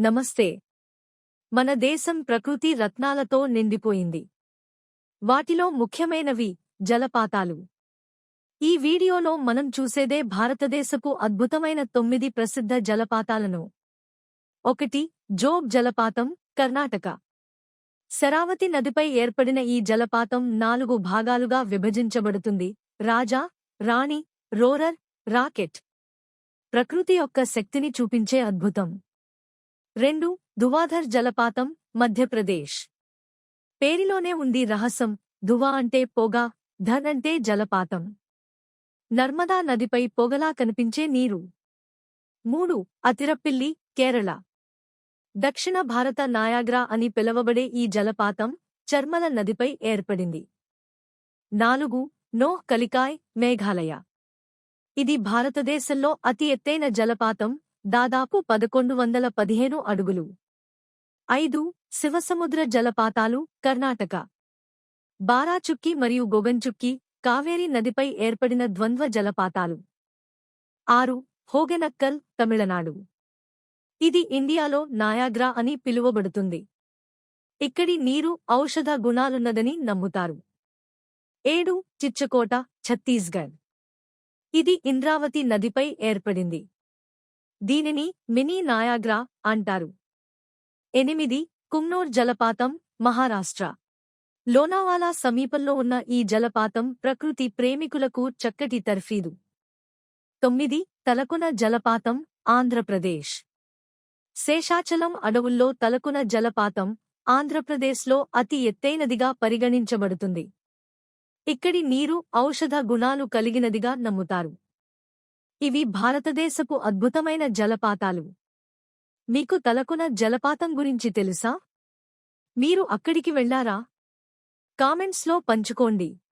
నమస్తే. మన దేశం ప్రకృతి రత్నాలతో నిండిపోయింది. వాటిలో ముఖ్యమైనవి జలపాతాలు. ఈ వీడియోలో మనం చూసేదే భారతదేశపు అద్భుతమైన తొమ్మిది ప్రసిద్ధ జలపాతాలను. ఒకటి జోగ్ జలపాతం కర్ణాటక. శరావతి నదిపై ఏర్పడిన ఈ జలపాతం నాలుగు భాగాలుగా విభజించబడుతుంది. Raja Rani roarer rocket. ప్రకృతి యొక్క శక్తిని చూపించే అద్భుతం. రెండు దువాధర్ జలపాతం మధ్యప్రదేశ్. పేరిలోనే ఉంది రహస్యం ధువా అంటే పొగ ధన్ అంటే జలపాతం. నర్మదా నదిపై పొగలా కనిపించే నీరు. మూడు అతిరప్పిల్లి కేరళ. దక్షిణ భారత నాయాగ్రా అని పిలవబడే ఈ జలపాతం చర్మల నదిపై ఏర్పడింది. నాలుగు నోహ్ కలికాయ్ మేఘాలయ. ఇది భారతదేశంలో అతి ఎత్తైన జలపాతం దాదాపు పదకొండు వందల పదిహేను అడుగులు. ఐదు శివసముద్ర జలపాతాలు కర్ణాటక. బారాచుక్కి మరియు గొగన్చుక్కి కావేరీ నదిపై ఏర్పడిన ద్వంద్వ జలపాతాలు. ఆరు హోగెనక్కల్ తమిళనాడు. ఇది ఇండియాలో నాయాగ్రా అని పిలువబడుతుంది. ఇక్కడి నీరు ఔషధ గుణాలున్నదని నమ్ముతారు. ఏడు చిచ్చకోట ఛత్తీస్గఢ్. ఇది ఇంద్రావతి నదిపై ఏర్పడింది. దీనిని మినీ నాయాగ్రా అంటారు. ఎనిమిది కుమ్నూర్ జలపాతం మహారాష్ట్ర. లోనావాలా సమీపంలో ఉన్న ఈ జలపాతం ప్రకృతి ప్రేమికులకు చక్కటి తర్ఫీదు. తొమ్మిది తలకున జలపాతం ఆంధ్రప్రదేశ్. శేషాచలం అడవుల్లో తలకున జలపాతం ఆంధ్రప్రదేశ్లో అతి ఎత్తైనదిగా పరిగణించబడుతుంది. ఇక్కడి నీరు ఔషధ గుణాలు కలిగినదిగా నమ్ముతారు. ఇవి భారతదేశపు అద్భుతమైన జలపాతాలు. మీకు తలకున జలపాతం గురించి తెలుసా? మీరు అక్కడికి వెళ్ళారా? కామెంట్స్లో పంచుకోండి.